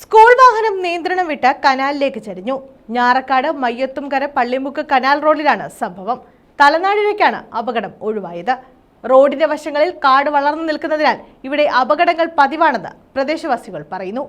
School വാഹനം നിയന്ത്രണം വിട്ട് കനാലിലേക്ക് ചരിഞ്ഞു. ഞാറക്കാട് മയ്യത്തുംകര പള്ളിമുക്ക് കനാൽ റോഡിലാണ് സംഭവം. തലനാടിലേക്കാണ് അപകടം ഒഴിവായത്. റോഡിന്റെ വശങ്ങളിൽ കാട് വളർന്നു നിൽക്കുന്നതിനാൽ ഇവിടെ അപകടങ്ങൾ പതിവാണെന്ന് പ്രദേശവാസികൾ പറയുന്നു.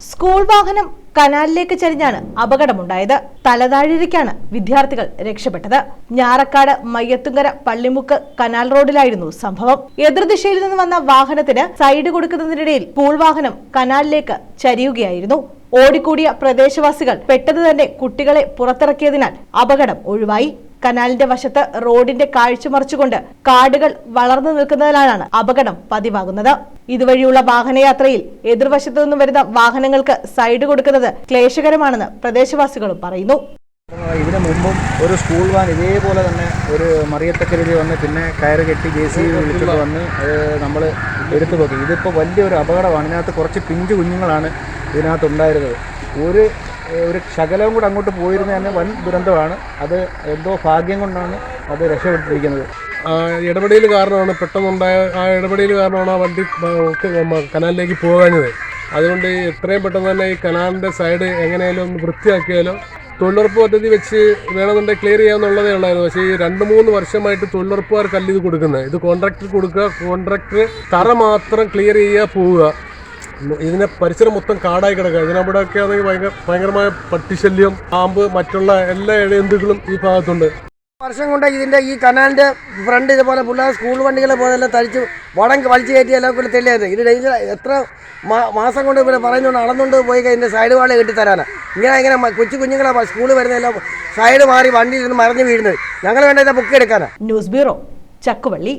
സ്കൂൾ വാഹനം കനാലിലേക്ക് ചരിഞ്ഞാണ് അപകടമുണ്ടായത്. തലതാഴിലേക്കാണ് വിദ്യാർത്ഥികൾ രക്ഷപ്പെട്ടത്. ഞാറക്കാട് മയ്യത്തുങ്കര പള്ളിമുക്ക് കനാൽ റോഡിലായിരുന്നു സംഭവം. എതിർദിശയിൽ നിന്ന് വന്ന വാഹനത്തിന് സൈഡ് കൊടുക്കുന്നതിനിടയിൽ സ്കൂൾ വാഹനം കനാലിലേക്ക് ചരിയുകയായിരുന്നു. ഓടിക്കൂടിയ പ്രദേശവാസികൾ പെട്ടെന്ന് തന്നെ കുട്ടികളെ പുറത്തിറക്കിയതിനാൽ അപകടം ഒഴിവായി. കനാലിന്റെ വശത്ത് റോഡിന്റെ കാഴ്ച മറിച്ചുകൊണ്ട് കാടുകൾ വളർന്നു നിൽക്കുന്നതിനാലാണ് അപകടം പതിവാകുന്നത്. ഇതുവഴിയുള്ള വാഹനയാത്രയിൽ എതിർവശത്തു നിന്നും വരുന്ന വാഹനങ്ങൾക്ക് സൈഡ് കൊടുക്കുന്നത് ക്ലേശകരമാണെന്ന് പ്രദേശവാസികളും പറയുന്നു. ഇതിനു മുമ്പും ഒരു സ്കൂൾ വാൻ ഇതേപോലെ തന്നെ ഒരു മറിയത്തക്കരുതി വന്ന് പിന്നെ കയറ് കെട്ടി ജെ സി വിളിച്ചിട്ട് വന്ന് നമ്മൾ എടുത്തു നോക്കി ഇതിപ്പോൾ വലിയൊരു അപകടമാണ്. ഇതിനകത്ത് കുറച്ച് പിഞ്ചു കുഞ്ഞുങ്ങളാണ് ഇതിനകത്ത് ഉണ്ടായിരുന്നത്. ഒരു ഒരു ശകലവും കൂടെ അങ്ങോട്ട് പോയിരുന്ന തന്നെ വൻ ദുരന്തമാണ്. അത് എന്തോ ഭാഗ്യം കൊണ്ടാണ് അത് രക്ഷപ്പെട്ടിരിക്കുന്നത്. ഇടപെടൽ കാരണമാണ് പെട്ടെന്നുണ്ടായ ആ ഇടപെടൽ കാരണമാണ് ആ വണ്ടി കനാലിലേക്ക് പോകാഞ്ഞത്. അതുകൊണ്ട് എത്രയും പെട്ടെന്ന് തന്നെ ഈ കനാലിന്റെ സൈഡ് എങ്ങനെയാലും ഒന്ന് വൃത്തിയാക്കിയാലോ. തൊഴിലുറപ്പ് പദ്ധതി വെച്ച് വേണമെന്നുണ്ടെങ്കിൽ ക്ലിയർ ചെയ്യാമെന്നുള്ളതേ ഉള്ളായിരുന്നു. പക്ഷേ ഈ രണ്ട് മൂന്ന് വർഷമായിട്ട് തൊഴിലുറപ്പുകാർക്കല്ല ഇത് കൊടുക്കുന്നത്. ഇത് കോൺട്രാക്ടർ കൊടുക്കുക കോൺട്രാക്ടർ തറ മാത്രം ക്ലിയർ ചെയ്യുക പോവുക. ഇതിനെ പരിസരം മൊത്തം കാടായി കിടക്കുക. ഇതിനവിടെയൊക്കെ ആണെങ്കിൽ ഭയങ്കര ഭയങ്കരമായ പട്ടിശല്യം പാമ്പ് മറ്റുള്ള എല്ലാ ഇഴയന്തുക്കളും ഈ ഭാഗത്തുണ്ട്. വർഷം കൊണ്ട് ഇതിന്റെ ഈ കനാലിന്റെ ഫ്രണ്ട് ഇതുപോലെ പിള്ളേർ സ്കൂൾ വണ്ടികളെ പോലെല്ലാം തരിച്ച് വടം വലിച്ചു കയറ്റി എല്ലാം കൂടി തെളിയത്. ഇത് ഡേഞ്ചർ എത്ര മാസം കൊണ്ട് ഇവിടെ പറയുന്നുണ്ട് അളന്നുകൊണ്ട് പോയി ഇതിന്റെ സൈഡ് വാളെ കെട്ടി തരാനാണ് ഇങ്ങനെ ഇങ്ങനെ കൊച്ചു കുഞ്ഞുങ്ങളെ സ്കൂളിൽ വരുന്നതെല്ലാം സൈഡ് മാറി വണ്ടിയിൽ നിന്ന് മറിഞ്ഞു വീഴുന്നത്. ഞങ്ങൾ വേണ്ട ഇതാ ബുക്ക് എടുക്കാനാണ് ന്യൂസ് ബ്യൂറോ ചക്കുവള്ളി.